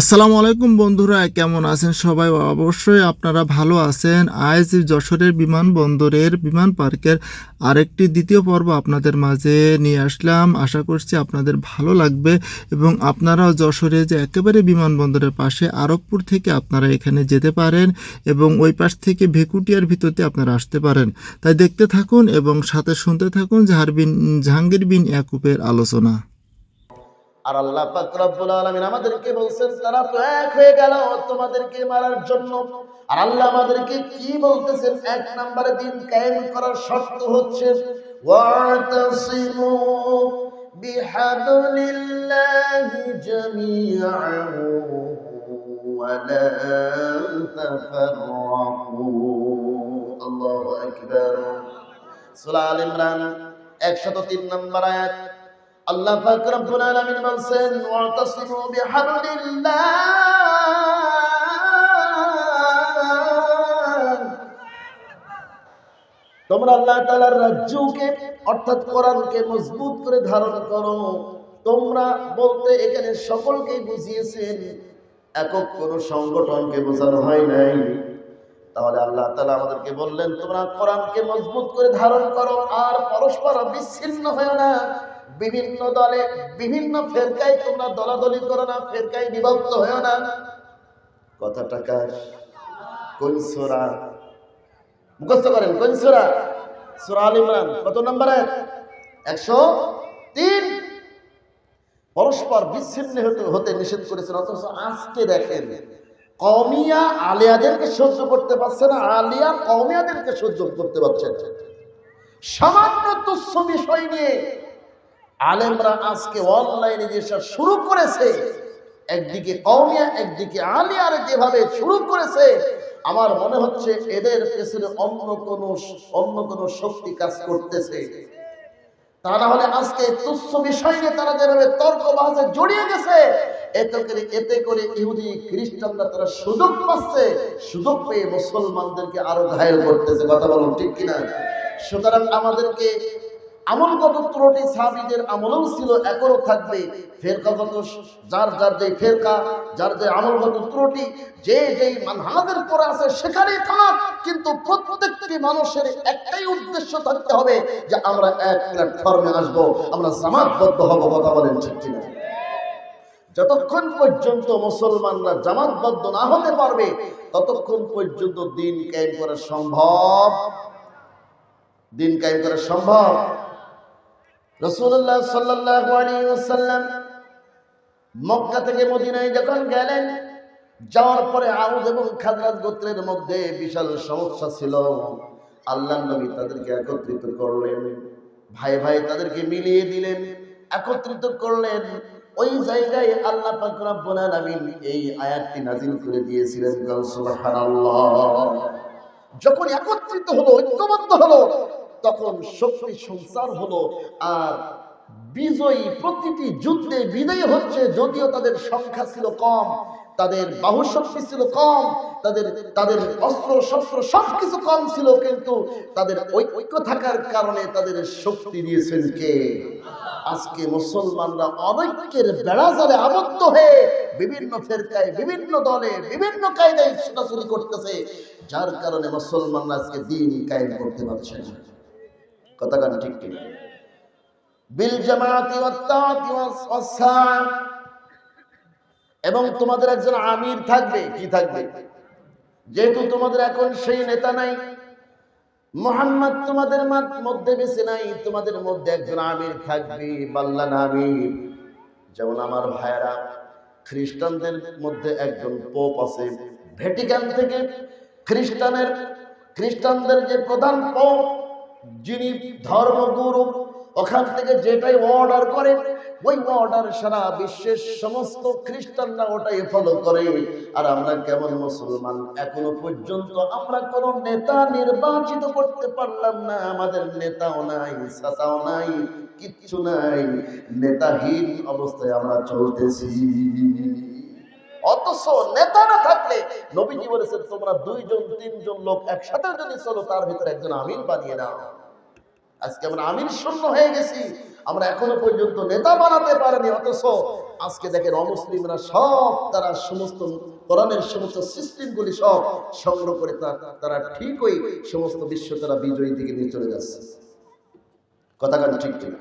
আসসালামু আলাইকুম বন্ধুরা, কেমন আছেন সবাই? অবশ্যই আপনারা ভালো আছেন। আজ যশোরের বিমানবন্দরের বিমান পার্কের আরেকটি দ্বিতীয় পর্ব আপনাদের মাঝে নিয়ে আসলাম। আশা করছি আপনাদের ভালো লাগবে এবং আপনারাও যশোরে যে একেবারে বিমানবন্দরের পাশে আরবপুর থেকে আপনারা এখানে যেতে পারেন এবং ওই পাশ থেকে ভেকুটিয়ার ভিতরতে আপনারা আসতে পারেন। তাই দেখতে থাকুন এবং সাথে শুনতে থাকুন জাহার বিন জাহাঙ্গীর বিন ইয়াকুবের আলোচনা। আর আল্লাহ রব্বুল আলামিন আমাদেরকে বলছেন, তারা তো এক হয়ে গেল, তোমাদেরকে মারার জন্য। আর আল্লাহ আমাদেরকে কি বলতেছেন? এক নম্বরে দিন কায়েম করার শর্ত হচ্ছে, ওয়াতাসিমু বিহাবলিল্লাহি জামিআন ওয়ালা তাফাররাকু। আল্লাহু আকবার। সূরা আল ইমরান 103 নম্বর আয়াত। আল্লাহ পাক রব্বুল আলামিন বলছেন, ওয়াতাসিমু বিহাবলিল্লাহ তোমরা আল্লাহ তাআলার রাজ্যকে, অর্থাৎ কোরআনকে মজবুত করে ধারণ করো। তোমরা বলতে এখানে সকলকেই বুঝিয়েছেন, একক কোন সংগঠনকে বোঝানো হয় নাই। তাহলে আল্লাহ তালা আমাদেরকে বললেন, তোমরা কোরআনকে মজবুত করে ধারণ করো, আর পরস্পর বিচ্ছিন্ন হয় না। বিভিন্ন দলে বিভিন্ন ফেরকায় তোমরা দলাদলি করো না, ফেরকায় বিভক্ত হয় না। কথাটা কার কোন মুখস্থ করেন, কোন সূরা? সূরা ইমরান, কত নম্বর আয়াত? 103 পরস্পর বিচ্ছিন্ন হতে হতে নিষেধ করেছেন, অথচ আজকে দেখেন কমিয়া আলিয়াদেরকে সহ্য করতে পারছে না, আলিয়া কমিয়াদেরকে সহ্য করতে পারছে। সামান্য তুচ্ছ বিষয় নিয়ে আলেমরা আজকে অনলাইনে যেসব শুরু করেছে, একদিকে কৌমিয়া একদিকে আলিয়ার যেভাবে শুরু করেছে, আমার মনে হচ্ছে এদের পেছনে অন্য কোন অন্য কোন শক্তি কাজ করতেছে। তা না হলে আজকে তুচ্ছ বিষয় নিয়ে তারা যেভাবে তর্ক বাজে জড়িয়ে গেছে, এতে করে এতে করে ইহুদি খ্রিস্টানরা তারা সুযোগ পাচ্ছে, সুযোগ পেয়ে মুসলমানদেরকে আরও ঘায়ল করতেছে, কথা বলুন ঠিক কিনা? সুতরাং আমাদেরকে আমলগত ত্রুটি সাহাবীদের আমলও ছিল এখনও থাকবে। ফেরকা ফেরকাগত যার যার যে ফেরকা, যার যে আমলগত ত্রুটি, যে যেই মানহাজের পরে আছে সেখানেই থাক। কিন্তু প্রত্যেকটি মানুষের একটাই উদ্দেশ্য থাকতে হবে যে আমরা এক প্ল্যাটফর্মে আসব, আমরা জামাতবদ্ধ হব, কথা বলেন ঠিক কিনা। যতক্ষণ পর্যন্ত মুসলমানরা জামাতবদ্ধ না হতে পারবে, ততক্ষণ পর্যন্ত দিন কায়েম করা সম্ভব। দিন কায়েম করা সম্ভব। রসুল্লাহ ওয়াসাল্লাম মক্কা থেকে মদিনায় যখন গেলেন, যাওয়ার পরে আউদ এবং খাজরাজ গোত্রের মধ্যে বিশাল সমস্যা ছিল। আল্লাহ নবী তাদেরকে একত্রিত করলেন, ভাই ভাই তাদেরকে মিলিয়ে দিলেন, একত্রিত করলেন। ওই জায়গায় আল্লাহ পাক রব্বুল আলামিন এই আয়াতটি নাজিল করে দিয়েছিলেন যখন একত্রিত হলো, ঐক্যবদ্ধ হলো তখন শক্তি সংসার হলো আর বিজয়ী প্রতিটি যুদ্ধে বিজয়ী হচ্ছে যদিও তাদের সংখ্যা ছিল কম, তাদের বাহু শক্তি ছিল কম, তাদের তাদের অস্ত্র, শস্ত্র সবকিছু কম ছিল, কিন্তু তাদের ঐক্য থাকার কারণে তাদের শক্তি দিয়েছেন কে? আজকে মুসলমানরা অনৈক্যের বেড়াজালে আবদ্ধ হয়ে বিভিন্ন ফেরকায়, বিভিন্ন দলে, বিভিন্ন কায়দায় ছোটাছুটি করতেছে, যার কারণে মুসলমানরা আজকে দিন কায়েম করতে পারছে না। কথা ঠিক ঠিক বিল জামাতি এবং তোমাদের একজন আমির থাকবে, কি থাকবে? যেহেতু তোমাদের এখন সেই নেতা নাই, মোহাম্মদ তোমাদের মধ্যে বেশি নাই, তোমাদের মধ্যে একজন আমির থাকবে বাল্লান আমির। যেমন আমার ভাইয়েরা, খ্রিস্টানদের মধ্যে একজন পোপ আছে, ভ্যাটিকান থেকে খ্রিস্টানের খ্রিস্টানদের যে প্রধান পোপ যিনি ধর্মগুরু, ওখান থেকে যেটাই অর্ডার করে, ওই অর্ডার সারা বিশ্বের সমস্ত খ্রিস্টানরা ওটাই ফলো করে। আর আমরা কেমন মুসলমান? এখনও পর্যন্ত আমরা কোন নেতা নির্বাচিত করতে পারলাম না। আমাদের নেতাও নাই সাতাও নাই, কিচ্ছু নাই। নেতাহীন অবস্থায় আমরা চলতেছি। অথচ নেতা না থাকলে নবীজি বলেছেন তোমরা দুইজন, তিনজন লোক একসাথে যদি চলো, তার ভিতরে একজন আমির বানিয়ে নাও। আজকে আমরা আমির শূন্য হয়ে গেছি। আমরা এখনও পর্যন্ত নেতা বানাতে পারিনি, অথচ আজকে দেখেন অমুসলিমরা সব তারা সমস্ত কোরআনের সমস্ত সিস্টেমগুলি সব সংগ্রহ করে তারা ঠিকই সমস্ত বিশ্ব তারা বিজয়ী দিকে নিয়ে চলে যাচ্ছে। কথা কান ঠিক ঠিক?